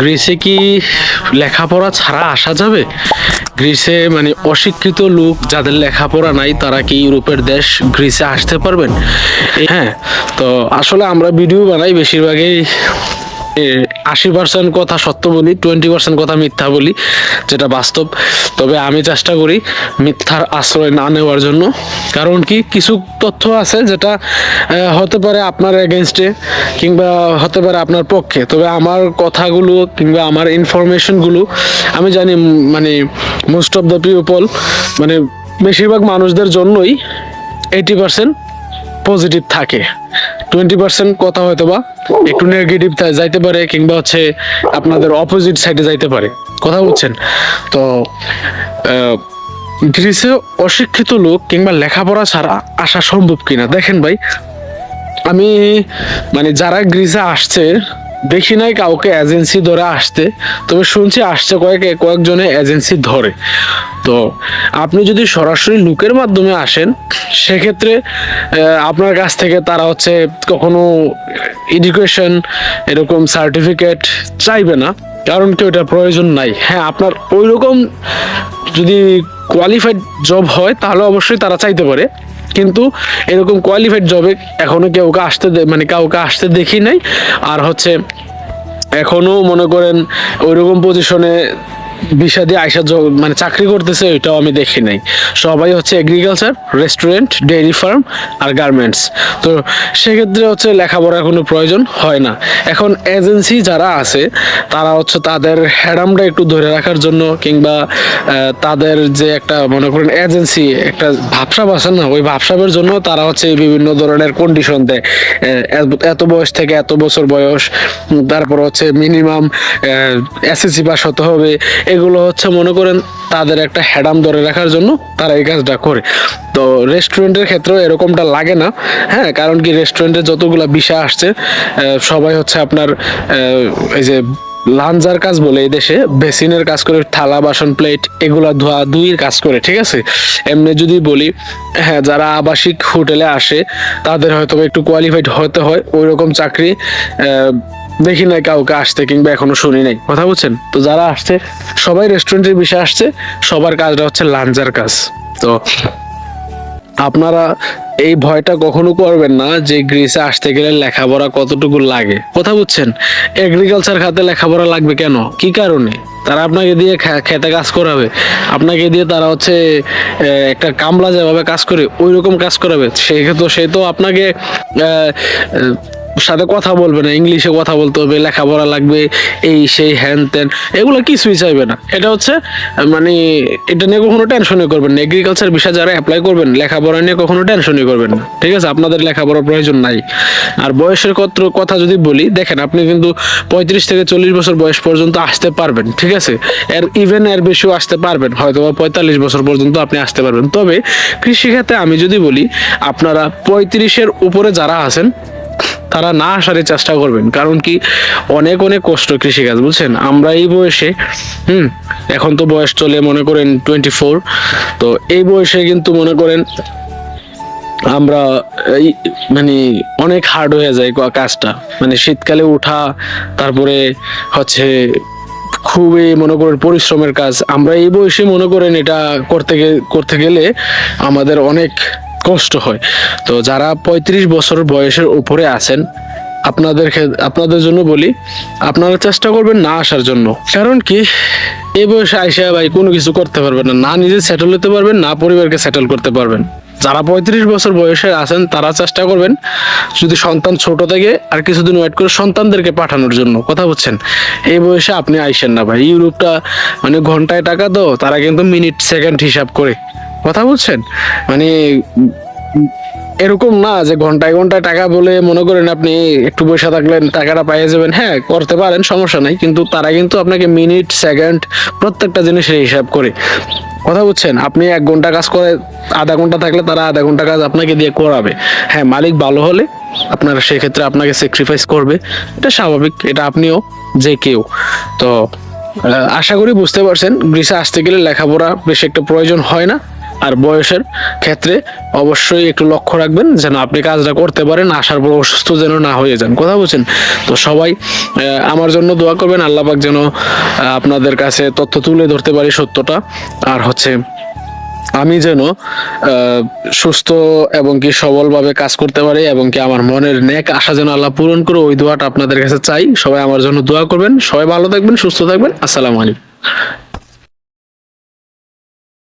গ্রিসে কি লেখাপড়া ছাড়া আসা যাবে? গ্রিসে মানে অশিক্ষিত লোক যাদের লেখাপড়া নাই, তারা কি ইউরোপের দেশ গ্রিসে আসতে পারবেন? হ্যাঁ তো আসলে আমরা ভিডিও বানাই বেশিরভাগই আশি পার্সেন্ট কথা সত্য বলি টোয়েন্টি পার্সেন্ট কথা মিথ্যা বলি, যেটা বাস্তব। তবে আমি চেষ্টা করি মিথ্যার আশ্রয় না নেওয়ার জন্য। কারণ কি, কিছু তথ্য আছে যেটা হতে পারে আপনার এগেনস্টে কিংবা হতে পারে আপনার পক্ষে। তবে আমার কথাগুলো কিংবা আমার ইনফরমেশনগুলো আমি জানি মানে মোস্ট অফ দ্য পিপল মানে বেশিরভাগ মানুষদের জন্যই এইটি পার্সেন্ট পজিটিভ থাকে। টোয়েন্টি পার্সেন্ট কথা হয়তো বা একটু নেগেটিভ যাইতে পারে কিংবা হচ্ছে আপনাদের অপোজিট সাইডে যাইতে পারে। কথা বলছেন? তো গ্রিসে অশিক্ষিত লোক কিংবা লেখাপড়া ছাড়া আসা সম্ভব কিনা? দেখেন ভাই, আমি মানে যারা গ্রিসে আসছে, দেখি নাই কাউকে এজেন্সি ধরে আসতে, তবে শুনছি আসছে কয়েক, কয়েকজনে এজেন্সি ধরে। তো আপনি যদি সরাসরি লুকের মাধ্যমে আসেন, সেক্ষেত্রে আপনার কাছ থেকে তারা হচ্ছে কখনো এডুকেশন এরকম সার্টিফিকেট চাইবে না, কারণ কি ওটা প্রয়োজন নাই। হ্যাঁ আপনার ওই রকম যদি কোয়ালিফাইড জব হয়, তাহলে অবশ্যই তারা চাইতে পারে। কিন্তু এরকম কোয়ালিফাইড জবে এখনও কেউকে আসতে মানে কাউকে আসতে দেখি নাই। আর হচ্ছে এখনও মনে করেন ওইরকম পজিশনে বিষা দিয়ে আইসা মানে চাকরি করতেছে, ওইটাও আমি দেখি নাই। সবাই হচ্ছে এগ্রিকালচার রেস্টুরেন্ট ডেয়ারি ফার্ম আর গার্মেন্টস তো সেক্ষেত্রে হচ্ছে লেখাপড়ার কোনো প্রয়োজন হয় না। এখন এজেন্সি যারা আছে, তারা হচ্ছে তাদের হ্যাডামটা একটু ধরে রাখার জন্য কিংবা তাদের যে একটা মনে করেন এজেন্সি একটা ভাবসাব আছে না, ওই ভাবসাবের জন্য তারা হচ্ছে বিভিন্ন ধরনের কন্ডিশন দেয়। এত বয়স থেকে এত বছর বয়স তারপর হচ্ছে মিনিমাম এসএসসি পাস হতে হবে এগুলো হচ্ছে, মনে করেন, তাদের একটা হ্যাডাম ধরে রাখার জন্য তারা এই কাজটা করে। তো রেস্টুরেন্টের ক্ষেত্রেও এরকমটা লাগে না হ্যাঁ? কারণ কি, রেস্টুরেন্টে যতগুলো বিষয় আসছে সবাই হচ্ছে আপনার এই যে লাঞ্জার কাজ বলে এই দেশে, বেসিনের কাজ করে, থালা, বাসন, প্লেট, এগুলা ধোয়া, ধুইয়ের কাজ করে, ঠিক আছে? এমনি যদি বলি হ্যাঁ যারা আবাসিক হোটেলে আসে, তাদের হয়তো একটু কোয়ালিফাইড হতে হয় ওই রকম চাকরি দেখি নাই কাউকে আসতে কিংবা এখনও শুনি নাই। কথা বলছেন তো যারা আসছে সবাই রেস্টুরেন্টের বিষয়ে আসছে সবার কাজটা হচ্ছে লাঞ্জার কাজ। তো আপনারা এই ভয়টা কখনো করবেন না যে গ্রিসে আসতে গেলে লেখাপড়া কতটুকু লাগে। কথা বুঝছেন? এগ্রিকালচার খাতে লেখাপড়া লাগবে কেন? কি কারণে? তারা আপনাকে দিয়ে খেতে কাজ করাবে। আপনাকে দিয়ে তারা হচ্ছে একটা কামলা যেভাবে কাজ করে ওই রকম কাজ করাবে। সে তো আপনাকে আহ, আহ, সাথে কথা বলবে না, ইংলিশে কথা বলতে হবে, লেখাপড়া লাগবে, এই সেই হ্যান ত্যান, এগুলো কিছুই চাইবে না। এটা হচ্ছে মানে এটা নিয়ে কখনো টেনশনই করবেন না। এগ্রিকালচার বিষয় যারা অ্যাপ্লাই করবেন, লেখাপড়া নিয়ে কখনো টেনশনই করবেন না। ঠিক আছে? আপনাদের লেখাপড়ার প্রয়োজন নাই। আর বয়সের কত, কথা যদি বলি, দেখেন আপনি কিন্তু পঁয়ত্রিশ থেকে চল্লিশ বছর বয়স পর্যন্ত আসতে পারবেন, ঠিক আছে? এর ইভেন এর বেশিও আসতে পারবেন হয়তো বা পঁয়তাল্লিশ বছর পর্যন্ত আপনি আসতে পারবেন। তবে কৃষিক্ষেত্রে আমি যদি বলি, আপনারা পঁয়ত্রিশের উপরে যারা আছেন তারা না আসারই চেষ্টা করবেন। কারণ কি, অনেক অনেক কষ্ট কৃষিকাজ, বুঝছেন? আমরা এই বয়সে, হুম, এখন তো বয়স চলে মনে করেন টোয়েন্টি ফোর তো এই বয়সে কিন্তু মনে করেন আমরা এই মানে অনেক হার্ড হয়ে যায় কাজটা। মানে শীতকালে উঠা, তারপরে হচ্ছে খুবই মনে করেন পরিশ্রমের কাজ। আমরা এই বয়সে মনে করেন এটা করতে করতে গেলে আমাদের অনেক কষ্ট হয়। তো যারা পঁয়ত্রিশ বছর বয়সের উপরে আছেন আপনাদের আপনাদের জন্য বলি, আপনারা চেষ্টা করবেন না আসার জন্য। কারণ কি? এই বয়সে আইসা ভাই কোনো কিছু করতে পারবেন না। না নিজে সেটেল হতে পারবেন, না পরিবারকে সেটেল করতে পারবেন। যারা পঁয়ত্রিশ বছর বয়সে আছেন, তারা চেষ্টা করবেন যদি সন্তান ছোট থেকে আর কিছুদিন ওয়েট করে সন্তানদেরকে পাঠানোর জন্য। কথা বলছেন এই বয়সে আপনি আইসেন না ভাই। ইউরোপটা মানে ঘন্টায় টাকা তো তারা কিন্তু মিনিট সেকেন্ড হিসাব করে। কথা বলছেন? মানে এরকম না যে ঘন্টায় ঘন্টায় টাকা বলে মনে করেন আপনি একটু পয়সা থাকলেন, টাকাটা পাইয়ে যাবেন। হ্যাঁ করতে পারেন, সমস্যা নাই। কিন্তু তারা কিন্তু আপনাকে মিনিট, সেকেন্ড প্রত্যেকটা জিনিসের হিসাব করে। কথা বুঝছেন আপনি এক ঘণ্টা কাজ করে, আধা ঘণ্টা থাকলে তারা আধা ঘণ্টা কাজ আপনাকে দিয়ে করাবে। হ্যাঁ মালিক ভালো হলে আপনার সেক্ষেত্রে আপনাকে স্যাক্রিফাইস করবে। এটা স্বাভাবিক, এটা আপনিও, যে কেউ। তো আশা করি বুঝতে পারছেন, গ্রিসে আসতে গেলে লেখাপড়া বেশি একটা প্রয়োজন হয় না। আর বয়সের ক্ষেত্রে অবশ্যই একটু লক্ষ্য রাখবেন যেন আপনি কাজটা করতে পারেন আসার পর অসুস্থ যেন না হয়ে যান। কথা বলছেন? তো সবাই আমার জন্য দোয়া করবেন, আল্লাহ পাক যেন আপনাদের কাছে তথ্য তুলে ধরতে পারি সত্যটা। আর হচ্ছে, আমি যেন সুস্থ এবং কি সবলভাবে কাজ করতে পারি এবং কি আমার মনের নেক আশা যেন আল্লাহ পূরণ করে, ওই দোয়াটা আপনাদের কাছে চাই। সবাই আমার জন্য দোয়া করবেন। সবাই ভালো থাকবেন, সুস্থ থাকবেন। আসসালামু আলাইকুম।